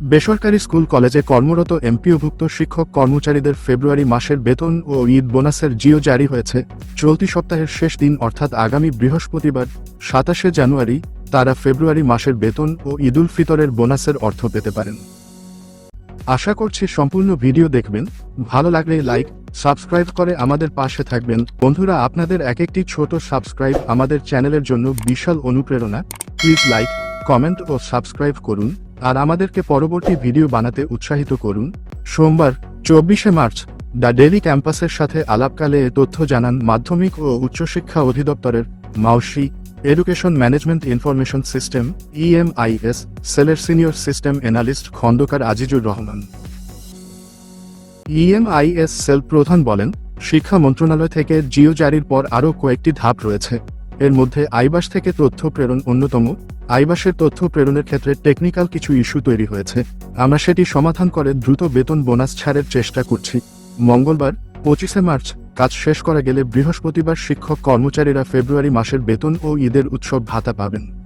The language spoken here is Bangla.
বেসরকারি স্কুল কলেজে কর্মরত এমপিওভুক্ত শিক্ষক কর্মচারীদের ফেব্রুয়ারি মাসের বেতন ও ঈদ বোনাসের জিও জারি হয়েছে। চলতি সপ্তাহের শেষ দিন অর্থাৎ আগামী বৃহস্পতিবার, সাতাশে জানুয়ারি, তারা ফেব্রুয়ারি মাসের বেতন ও ঈদুল ফিতরের বোনাসের অর্থ পেতে পারেন। আশা করছি সম্পূর্ণ ভিডিও দেখবেন। ভালো লাগলে লাইক, সাবস্ক্রাইব করে আমাদের পাশে থাকবেন। বন্ধুরা, আপনাদের এক একটি ছোট সাবস্ক্রাইব আমাদের চ্যানেলের জন্য বিশাল অনুপ্রেরণা। প্লিজ লাইক, কমেন্ট ও সাবস্ক্রাইব করুন। আর আমাদেরকে পরবর্তী ভিডিও বানাতে উৎসাহিত করুন। সোমবার, চব্বিশে মার্চ, দ্য ডেলি ক্যাম্পাসের সাথে আলাপকালে এ তথ্য জানান মাধ্যমিক ও উচ্চশিক্ষা অধিদপ্তরের Maushi education management information system, EMIS, সেলের senior system analyst Khandaker Azizur Rahman. EMIS cell প্রধান বলেন, শিক্ষা মন্ত্রণালয় থেকে জিও জারির পর আরও কয়েকটি ধাপ রয়েছে। এর মধ্যে আইবাস থেকে তথ্য প্রেরণ অন্যতম। আইবাসের তথ্য প্রেরণের ক্ষেত্রে টেকনিক্যাল কিছু ইস্যু তৈরি হয়েছে। আমরা সেটি সমাধান করে দ্রুত বেতন বোনাস ছাড়ের চেষ্টা করছি। মঙ্গলবার, পঁচিশে মার্চ, কাজ শেষ করা গেলে বৃহস্পতিবার শিক্ষক কর্মচারীরা ফেব্রুয়ারি মাসের বেতন ও ঈদের উৎসব ভাতা পাবেন।